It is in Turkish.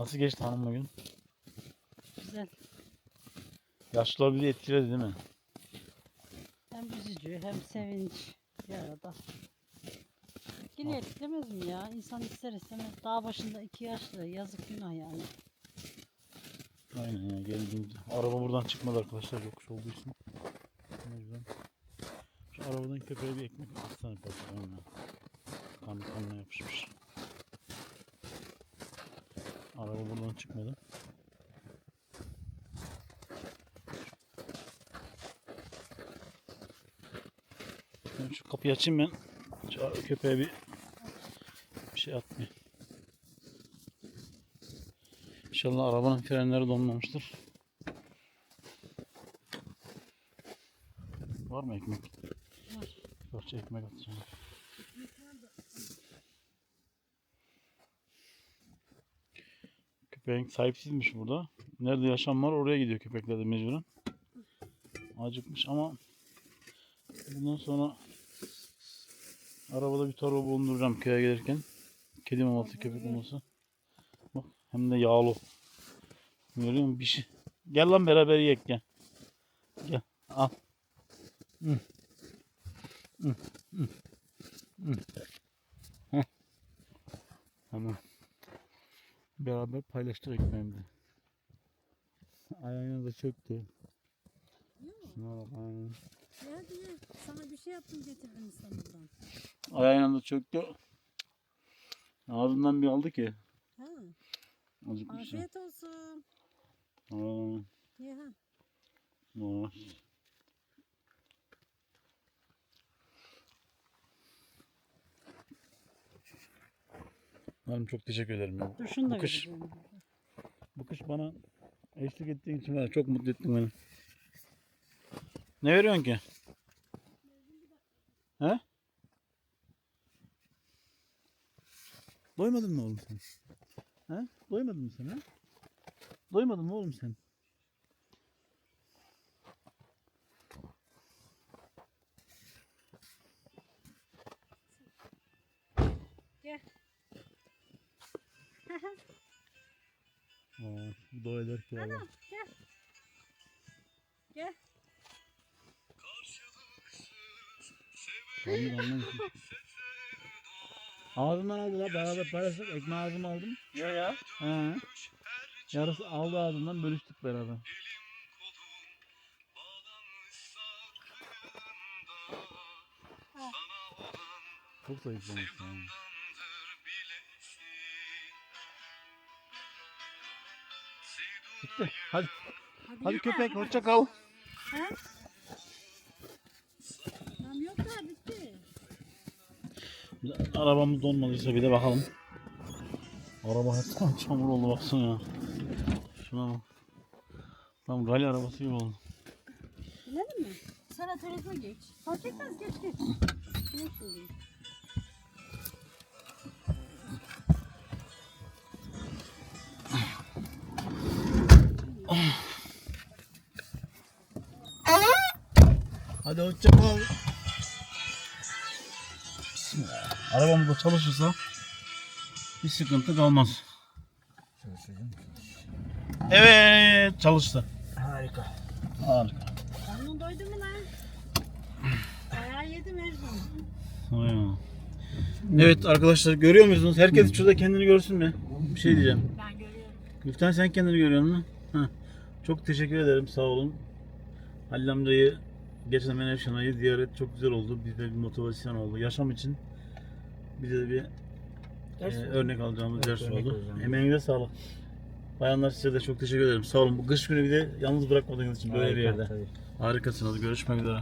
Nasıl geçti hanım bugün? Güzel. Yaşlılar bizi etkiledi değil mi? Hem üzücü hem sevinç bir arada. Yine etkilemez mi ya? İnsan ister istemez dağ başında iki yaşlı yazık günah yani. Aynen ya geldiğimizde. Araba buradan çıkmadı arkadaşlar yokuş olduğu için. O yüzden. Şu arabadan köpeğe bir ekmek atsana parçalarına. Kan kanına yapışmış. Araba buradan çıkmadı. Ben şu kapıyı açayım ben. Şu köpeğe bir bir şey atmayayım. İnşallah arabanın frenleri donmamıştır. Var mı ekmek? Var. Parça ekmek atacağım. Köpeğin sahipsizmiş burada. Nerede yaşam var oraya gidiyor köpekler de mecburen. Acıkmış ama bundan sonra arabada bir torba bulunduracağım köye gelirken. Kedi maması köpek maması. Bak hem de yağlı. Görüyor musun? Bir şey. Gel lan beraber yiyek gel. Gel al. Hı. Hı, hı, hı. Heh. Tamam. Beraber paylaştık ekmeğimizi. Ayağına da çöktü. Şuna bak ayağına. Hadi ye. Sana bir şey yaptım getirdim İstanbul'dan. Ayağına da çöktü. Ağzından bir aldı ki. Ha, Acıkmış ya. afiyet olsun. Aa, Ye ha. aa. Hanım çok teşekkür ederim ya. Dur şunu da Bu kış, bu kış bana eşlik ettiğin için ya, çok mutlu ettin beni. Ne veriyorsun ki? He? Doymadın mı oğlum sen? He? Doymadın mı sen he? Doymadın mı oğlum sen? Gel. Aa, bu da eder ki valla. Gel. Gel. Anladım anladım. Ağzımdan aldı la beraber paylaştık. Ekmeği ağzıma aldım. Ya ya. He. Yarısı aldı ağzımdan bölüştük beraber. Çok zayıflamış yani. Bitti. Hadi. Hadi köpek hoşça kal. Ha? Tamam yok daha bitti. Arabamız donmadıysa bir de bakalım. Araba hep çamur oldu baksana ya. Şuna bak. Tam rally arabası gibi oldu. Bilelim mi? Sana tarafa geç. Fark etmez geç geç. Geç şimdi. Hadi hoşça kal. Bismillah. Arabamız da çalışırsa bir sıkıntı kalmaz. Evet çalıştı. Harika. Harika. Karnın doydu mu lan? Bayağı yedim. Vay be. Evet arkadaşlar görüyor musunuz? Herkes şurada kendini görsün mü? Bir şey diyeceğim. Ben görüyorum. Gülten sen kendini görüyor musun? Heh. Çok teşekkür ederim sağ olun. Halil amcayı geçen Menevşana'yı ziyaret çok güzel oldu. Bize bir motivasyon oldu. Yaşam için bize de bir Ders e, örnek alacağımız Evet, ders örnek oldu. alacağımız. Emeğinize sağlık. Bayanlar size de çok teşekkür ederim. Sağ olun. Bu kış günü bir de yalnız bırakmadığınız için böyle bir Harika, yerde. tabii. Harikasınız. Görüşmek üzere.